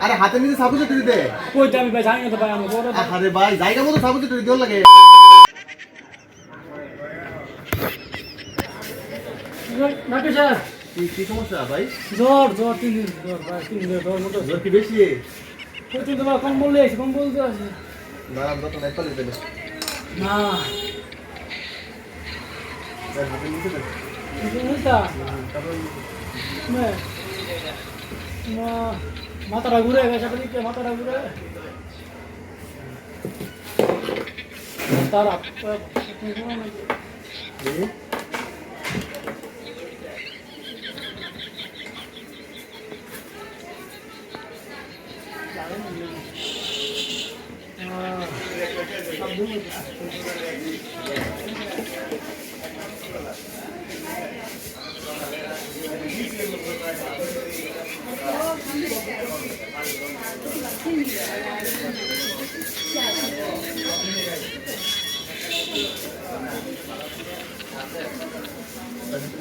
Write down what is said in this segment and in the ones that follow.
আরে হাতে নিতে সাপোজ দে। কইতে আমি ভাই জানি না তো ভাই আমি বড় আরে ভাই জায়গা মতো সাপোজ তুই দেওয়ার লাগে। Doctor sir? কি সমস্যা ভাই? জ্বর জ্বর তিন দিন জ্বর ভাই তিন দিন জ্বর মতো জ্বর কি বেশি? প্রচুর তোমার কম্বল কম্বল তো আছে দাঁড়ান দত নাই পালে দেবে না হাতে নিতে দে। বুঝতা তারপর মাথাটা ঘুরে গেছে মাথাটা ঘুরে? তারা এই,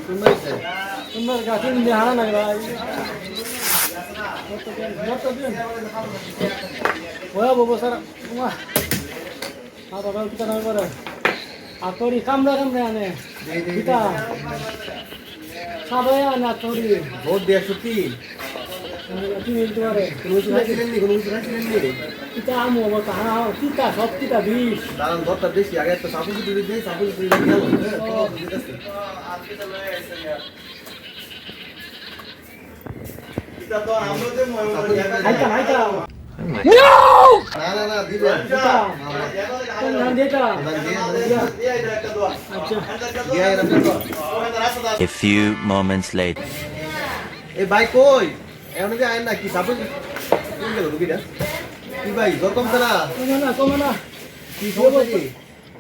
সুন্দর হয়েছে। সুন্দর গাছে নিয়ে হারা লাগে ভাই ওয়া বাবা স্যার তোমা আর বাবা কিটা না করে আর তোরি কামড়া কামড়া আনে কিটা সবাই আনে আর তোরি ভোট দিয়ে নি? কিটা আমো বলতে হ্যাঁ কিটা সব কিটা বিষ। দাঁড়ান দরটা বেশি আগে একটা সাপোজ তুই দিয়ে সাপোজ তুই গেল A few moments later. এ ভাই কই? এমন যে আইন না কি সাপোজ কোন গেল রুগীটা? কি ভাই জ্বর কমছে না কমে না কমে না। কি সমস্যা কি?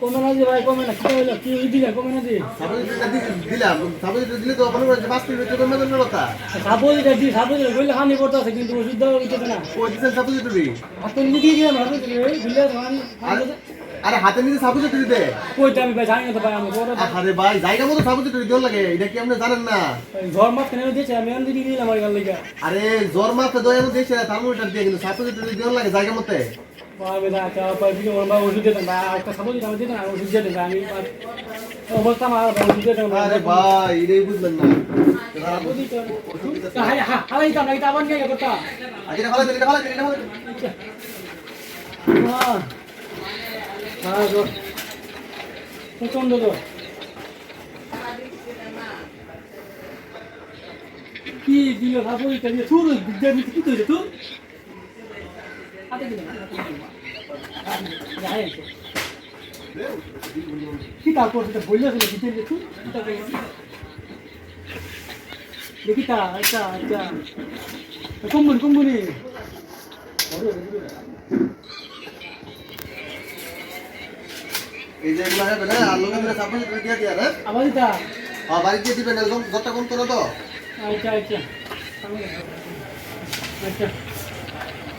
কমে না যে ভাই কমে না। কিটা হইল কি দিলে কমে না যে সাপোজ দিলাম। সাপোজ দিলে তো করেন পাঁচ মিনিট তোর মেজানোর কথা। সাপোজ দি সাপোজ বললে হানি পড়তেছে কিন্তু ওষুধ দেওয়া উঠতেছে না। ও দিচ্ছেন সাপোজ তুই হাতে নিয়ে দিয়ে দিলাম দিলে হানি আরে হাতে নিতে দে কইতে আমি ভাই জানি না তো ভাই আমি বড় আরে ভাই জায়গা মতো তুই দেওয়ার লাগে এটা কি আপনি জানেন না? ঝড় মাছ কেন দিয়েছে আমি দিয়ে দিলাম আর গাল লেগে। আরে জ্বর মাথা দয়ানো দিয়েছে থার্মোমিটার দিয়ে কিন্তু তুই দেওয়ার লাগে জায়গা মতে। তা তা তা তো প্রচণ্ড তো কি দিল ভাবো, এটা দিয়ে তুই তুই হাতে দিলে যাই কি তারপর সেটা বললে সেটা দেখি তা আচ্ছা আচ্ছা কম্বনি কম্বনি না ধরে সাপোজ তুই দিয়ে দিয়া হ্যাঁ আবার আচ্ছা আচ্ছা। আচ্ছা।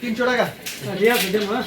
তিনশো টাকা রিয়া দেন হ্যাঁ